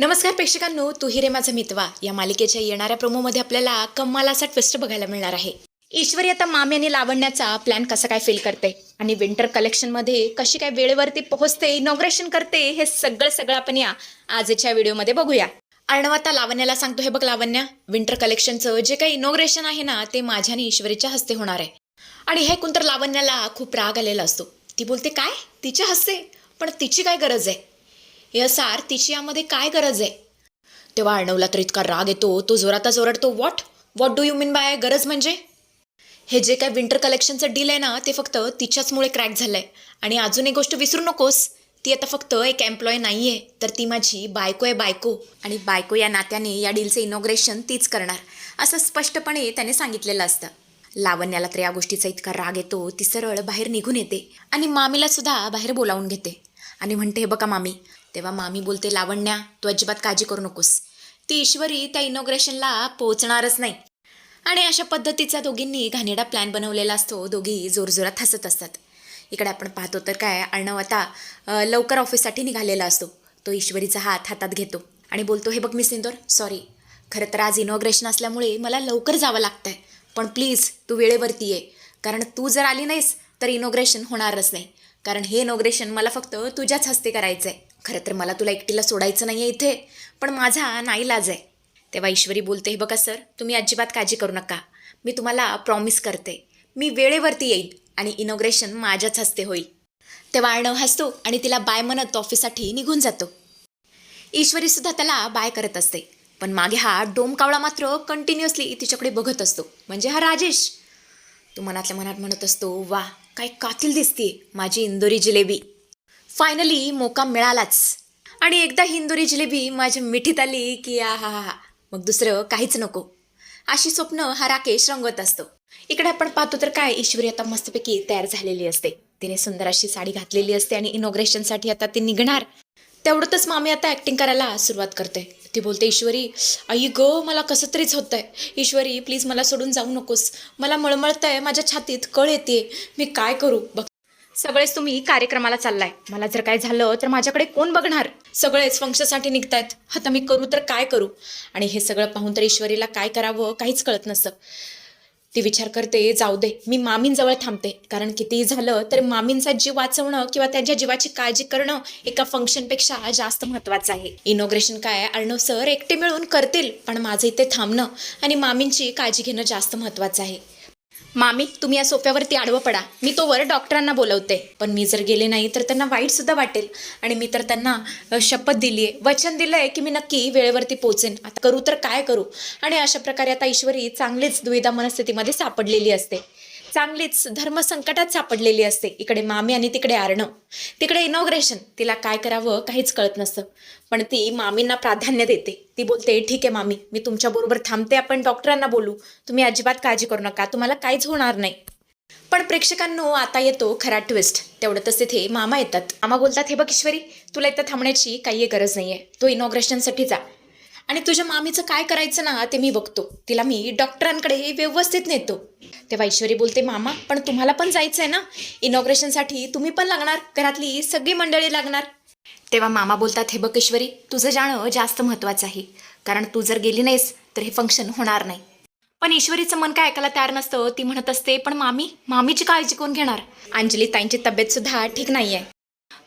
नमस्कार प्रेक्षकांनो तू रे माझा मितवा. या मालिकेच्या येणाऱ्या प्रोमोमध्ये आपल्याला कमाल असा ट्विस्ट बघायला मिळणार आहे. ईश्वरी आता मामी आणि लावण्याचा प्लॅन कसा काय फेल करते? आणि विंटर कलेक्शनमध्ये कशी काय वेळेवरती पोहोचते इनॉग्रेशन करते हे सगळं सगळं आपण या आजच्या व्हिडिओमध्ये बघूया. अर्णव आता लावण्याला सांगतो हे बघ लावण्या विंटर कलेक्शनचं जे काही इनॉग्रेशन आहे ना ते माझ्या आणि ईश्वरीच्या हस्ते होणार आहे. आणि हे कोणतर लावण्याला खूप राग आलेला असतो. ती बोलते काय? तिच्या हस्ते? पण तिची काय गरज आहे? यसार तिची यामध्ये काय गरज आहे? तेव्हा अर्णवला तर इतका राग येतो तो जोरातच ओरडतो what what do you mean by गरज म्हणजे? हे जे काय विंटर कलेक्शनचं डील आहे ना ते फक्त तिच्याचमुळे क्रॅक झालं आहे आणि अजून एक गोष्ट विसरू नकोस ती आता फक्त एक एम्प्लॉय नाही आहे तर ती माझी बायको आहे बायको. आणि बायको या नात्याने या डीलचं इनॉग्रेशन तीच करणार असं स्पष्टपणे त्याने सांगितलेलं असतं. लावण्याला तर या गोष्टीचा इतका राग येतो ती सरळ बाहेर निघून येते. आणि मामीला सुद्धा बाहेर बोलावून घेते. आणि म्हणते हे बघा मामी तेव्हा मामी बोलते लावण्या तू अजिबात काळजी करू नकोस. ती ईश्वरी त्या इनॉग्रेशनला पोहोचणारच नाही. आणि अशा पद्धतीचा दोघींनी घाणेरडा प्लॅन बनवलेला असतो. दोघी जोरजोरात हसत असतात. इकडे आपण पाहतो तर काय अर्णव आता लवकर ऑफिससाठी निघालेला असतो. तो ईश्वरीचा हात हातात घेतो आणि बोलतो हे बघ मिस इंदोर सॉरी खरं तर आज इनॉग्रेशन असल्यामुळे मला लवकर जावं लागतंय. पण प्लीज तू वेळेवरती ये. कारण तू जर आली नाहीस तर इनॉग्रेशन होणारच नाही. कारण हे इनॉग्रेशन मला फक्त तुझ्याच हस्ते करायचं आहे खरं तर मला तुला एकटीला सोडायचं नाही आहे इथे पण माझा नाईलाज आहे. तेव्हा ईश्वरी बोलते हे बघा सर तुम्ही अजिबात काळजी करू नका. मी तुम्हाला प्रॉमिस करते. मी वेळेवरती येईन आणि इनॉग्रेशन माझ्याच हस्ते होईल. तेव्हा अर्णव हसतो आणि तिला बाय म्हणत ऑफिससाठी निघून जातो. ईश्वरीसुद्धा त्याला बाय करत असते पण मागे हा डोमकावळा मात्र कंटिन्युअसली तिच्याकडे बघत असतो. म्हणजे हा राजेश. तू मनातल्या मनात म्हणत असतो वा काय कातील दिसते माझी इंदोरी जिलेबी. फायनली मोका मिळालाच. आणि एकदा हिंदुरी जिलेबी माझ्या मिठीत आली की आ हा हा हा. मग दुसरं काहीच नको. अशी स्वप्न हा राकेश रंगवत असतो. इकडे आपण पाहतो तर काय ईश्वरी आता मस्तपैकी तयार झालेली असते. तिने सुंदर अशी साडी घातलेली असते आणि इनॉग्रेशनसाठी आता ती निघणार. तेवढंच मामी आता ॲक्टिंग करायला सुरुवात करते. ती बोलते ईश्वरी आई ग मला कसं तरीच होतंय. ईश्वरी प्लीज मला सोडून जाऊ नकोस. मला मळमळतंय माझ्या छातीत कळ येते मी काय करू? बघ सगळेच तुम्ही कार्यक्रमाला चाललाय. मला जर काय झालं तर माझ्याकडे कोण बघणार? सगळेच फंक्शनसाठी निघतायत. आता मी करू तर काय करू? आणि हे सगळं पाहून तर ईश्वरीला काय करावं काहीच कळत नसतं. ती विचार करते जाऊ दे मी मामींजवळ थांबते. कारण कितीही झालं तर मामींचा जीव वाचवणं किंवा त्यांच्या जीवाची काळजी करणं एका फंक्शनपेक्षा जास्त महत्त्वाचं आहे. इनॉग्रेशन काय? अर्णव सर एकटे मिळून करतील पण माझं इथे थांबणं आणि मामींची काळजी घेणं जास्त महत्त्वाचं आहे. मामी तुम्ही या सोफ्यावरती आडवं पडा. मी तोवर डॉक्टरांना बोलवते. पण मी जर गेले नाही तर त्यांना वाईटसुद्धा वाटेल. आणि मी तर त्यांना शपथ दिली आहे वचन दिलं आहे की मी नक्की वेळेवरती पोचेन. आता करू तर काय करू? आणि अशा प्रकारे आता ईश्वरी चांगलीच दुविधा मनस्थितीमध्ये सापडलेली असते. चांगलीच धर्मसंकटात सापडलेली असते. इकडे मामी आणि तिकडे आरणं. तिकडे इनॉग्रेशन तिला काय करावं काहीच कळत नसतं. पण ती मामींना प्राधान्य देते. ती बोलते ठीक आहे मामी मी तुमच्याबरोबर थांबते. आपण डॉक्टरांना बोलू. तुम्ही अजिबात काळजी करू नका. तुम्हाला काहीच होणार नाही. पण प्रेक्षकांनो आता येतो खरा ट्विस्ट तेवढंच तिथे मामा येतात. मामा बोलतात हे बघ ईश्वरी तुला इथं थांबण्याची काही गरज नाही आहे तो इनॉग्रेशनसाठी जा. आणि तुझ्या मामीचं काय करायचं ना ते मी बघतो. तिला मी डॉक्टरांकडे व्यवस्थित नेतो. तेव्हा ऐश्वरी बोलते मामा पण तुम्हाला पण जायचं आहे ना? इनॉग्रेशनसाठी तुम्ही पण लागणार घरातली सगळी मंडळी लागणार. तेव्हा मामा बोलतात हे बघ ईश्वरी तुझं जाणं जास्त महत्त्वाचं आहे. कारण तू जर गेली नाहीस तर हे फंक्शन होणार नाही. पण ईश्वरीचं मन काय ऐकायला तयार नसतं ती म्हणत असते पण मामी मामीची काळजी कोण घेणार? अंजली ताईंची तब्येतसुद्धा ठीक नाही आहे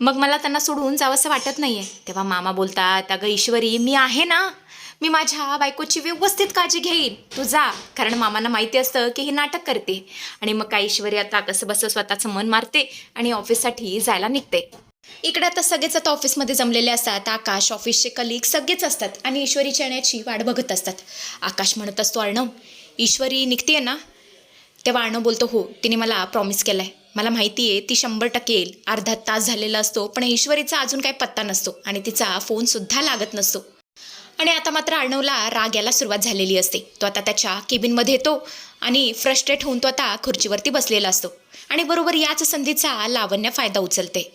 मग मला त्यांना सोडून जावंसं वाटत नाही आहे तेव्हा मामा बोलतात अगं ईश्वरी मी आहे ना मी माझ्या बायकोची व्यवस्थित काळजी घेईन. तू जा. कारण मामांना माहिती असतं की हे नाटक करते. आणि मग काय ईश्वरी आता कसं बसं स्वतःचं मन मारते आणि ऑफिससाठी जायला निघते. इकडे आता सगळेच आता ऑफिसमध्ये जमलेले असतात. आकाश ऑफिसचे कलिग सगळेच असतात आणि ईश्वरीच्या येण्याची वाट बघत असतात. आकाश म्हणत असतो अर्णव ईश्वरी निघते ना? तेव्हा अर्णव बोलतो हो तिने मला प्रॉमिस केलं आहे मला माहिती आहे ती शंभर टक्के येईल. अर्धा तास झालेला असतो पण ईश्वरीचा अजून काही पत्ता नसतो आणि तिचा फोनसुद्धा लागत नसतो. आणि आता मात्र अर्णवला राग यायला सुरुवात झालेली असते. तो आता त्याच्या केबिनमध्ये येतो आणि फ्रस्ट्रेट होऊन तो आता खुर्चीवरती बसलेला असतो. आणि बरोबर याच संधीचा लावण्य फायदा उचलते.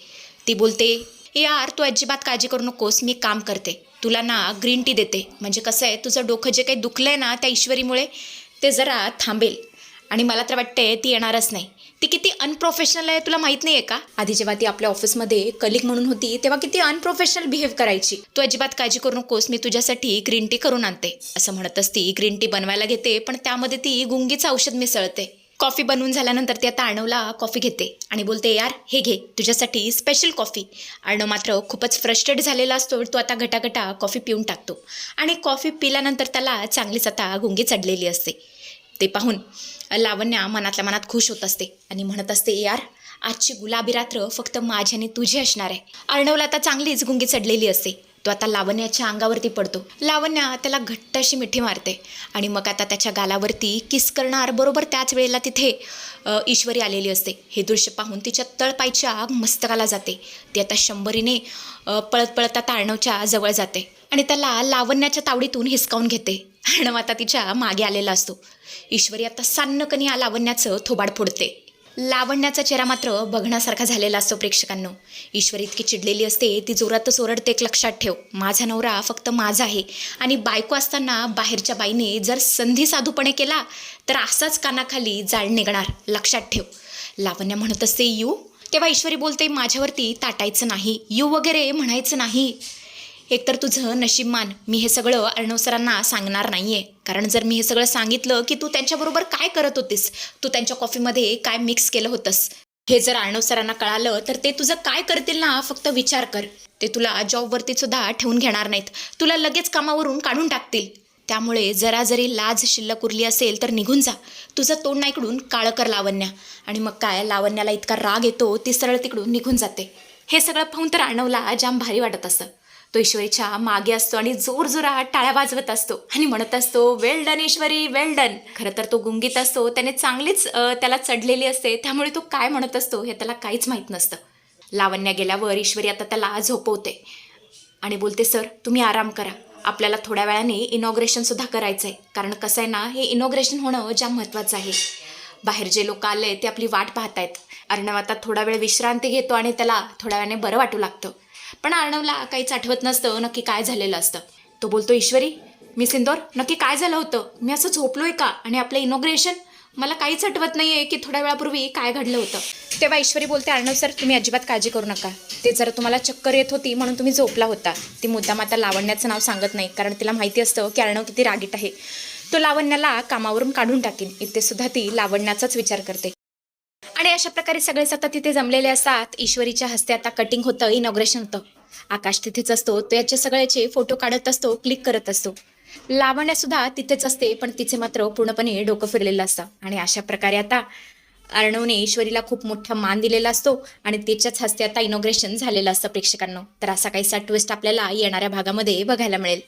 ती बोलते यार तू अजिबात काळजी करू नकोस मी काम करते. तुला ना ग्रीन टी देते. म्हणजे कसं आहे तुझं डोकं जे काही दुखलं आहे ना त्या ईश्वरीमुळे ते जरा थांबेल. आणि मला तर वाटते ती येणारच नाही. ती किती अनप्रोफेशनल आहे तुला माहीत नाहीये का? आधी जेव्हा ती आपल्या ऑफिसमध्ये कलिक म्हणून होती तेव्हा किती अनप्रोफेशनल बिहेव करायची. तू अजिबात काळजी करू नकोस मी तुझ्यासाठी ग्रीन टी करून आणते. असं म्हणतच ती ग्रीन टी बनवायला घेते पण त्यामध्ये ती गुंगीचं औषध मिसळते. कॉफी बनवून झाल्यानंतर ती आता अर्णवला कॉफी घेते आणि बोलते यार हे घे तुझ्यासाठी स्पेशल कॉफी अर्णव मात्र खूपच फ्रस्ट्रेट झालेला असतो तो आता गटागटा कॉफी पिऊन टाकतो. आणि कॉफी पिल्यानंतर त्याला चांगलीच आता गुंगी चढलेली असते. ते पाहून लावण्या मनातल्या मनात खुश होत असते आणि म्हणत असते यार आजची गुलाबी रात्र फक्त माझी आणि तुझी असणार आहे. अर्णवला आता चांगलीच गुंगी चढलेली असते. तो आता लावण्याच्या अंगावरती पडतो. लावण्या त्याला घट्ट अशी मिठी मारते आणि मग आता त्याच्या गालावरती किस करणार? बरोबर त्याच वेळेला तिथे ईश्वरी आलेली असते. हे दृश्य पाहून तिच्या तळपायच्या मस्तकाला जाते. ती आता शंभरीने पळत पळत आता अर्णवच्या जवळ जाते आणि त्याला लावण्याच्या तावडीतून हिसकावून घेते. अर्णव आता तिच्यामागे आलेला असतो. ईश्वरी आता सान्नकनी या लावण्याचं थोबाड फोडते. लावण्याचा चेहरा मात्र बघण्यासारखा झालेला असतो प्रेक्षकांनो. ईश्वरी इतकी चिडलेली असते ती जोरातच ओरडते एक लक्षात ठेव माझा नवरा फक्त माझा आहे. आणि बायको असताना बाहेरच्या बाईने जर संधी साधूपणे केला तर असाच कानाखाली जाळ निघणार. लक्षात ठेव. लावण्य म्हणत असते यू? तेव्हा ईश्वरी बोलते माझ्यावरती ताटायचं नाही यू वगैरे म्हणायचं नाही. एकतर तुझं नशीब मान मी हे सगळं अर्णव सरांना सांगणार नाही आहे कारण जर मी हे सगळं सांगितलं की तू त्यांच्याबरोबर काय करत होतीस? तू त्यांच्या कॉफीमध्ये काय मिक्स केलं होतंस? हे जर अर्णव सरांना कळालं तर ते तुझं काय करतील ना? फक्त विचार कर. ते तुला जॉबवरती सुद्धा ठेवून घेणार नाहीत. तुला लगेच कामावरून काढून टाकतील. त्यामुळे जरा जरी लाज शिल्लक उरली असेल तर निघून जा. तुझं तोंड ना इकडून काळं कर लावण्या. आणि मग काय? लावण्याला इतका राग येतो ती सरळ तिकडून निघून जाते. हे सगळं पाहून तर अर्णवला जाम भारी वाटत असं. तो ईश्वरीच्या मागे असतो आणि जोर जोरात टाळ्या वाजवत असतो. आणि म्हणत असतो वेल डन ईश्वरी वेल डन. खरं तर तो गुंगीत असतो त्याने चांगलीच त्याला चढलेली असते त्यामुळे तो काय म्हणत असतो हे त्याला काहीच माहीत नसतं. लावण्या गेल्यावर ईश्वरी आता त्याला झोपवते आणि बोलते सर तुम्ही आराम करा. आपल्याला थोड्या वेळाने इनॉग्रेशनसुद्धा करायचं आहे कारण कसं आहे ना हे इनॉग्रेशन होणं ज्या महत्त्वाचं आहे. बाहेर जे लोक आले ते आपली वाट पाहत आहेत अर्णव आता थोडा वेळ विश्रांती घेतो आणि त्याला थोड्या वेळाने बरं वाटू लागतं. पण अर्णवला काहीच आठवत नसतं नक्की काय झालेलं असतं. तो बोलतो ईश्वरी मी सिंदोर नक्की काय झालं होतं? मी असं झोपलोय का? आणि आपलं इनॉग्रेशन मला काहीच आठवत नाही आहे की थोड्या वेळापूर्वी काय घडलं होतं. तेव्हा ईश्वरी बोलते अर्णव सर तुम्ही अजिबात काळजी करू नका. ते जरा तुम्हाला चक्कर येत होती म्हणून तुम्ही झोपला होता. ती मुद्दाम आता लावण्याचं नाव सांगत नाही कारण तिला माहिती असतं की अर्णव किती रागीट आहे. तो लावण्याला कामावरून काढून टाकेन. इथे सुद्धा ती लावण्याचाच विचार करते. आणि अशा प्रकारे सगळेच आता तिथे जमलेले असतात. ईश्वरीच्या हस्ते आता कटिंग होतं इनॉग्रेशन होतं. आकाश तिथेच असतो तो याचे सगळ्याचे फोटो काढत असतो क्लिक करत असतो. लावण्या सुद्धा तिथेच असते पण तिचे मात्र पूर्णपणे डोकं फिरलेलं असतं. आणि अशा प्रकारे आता अर्णवने ईश्वरीला खूप मोठा मान दिलेला असतो आणि त्याच्याच हस्ते आता इनॉग्रेशन झालेलं असतं प्रेक्षकांना. तर असा काहीसा ट्विस्ट आपल्याला येणाऱ्या भागामध्ये बघायला मिळेल.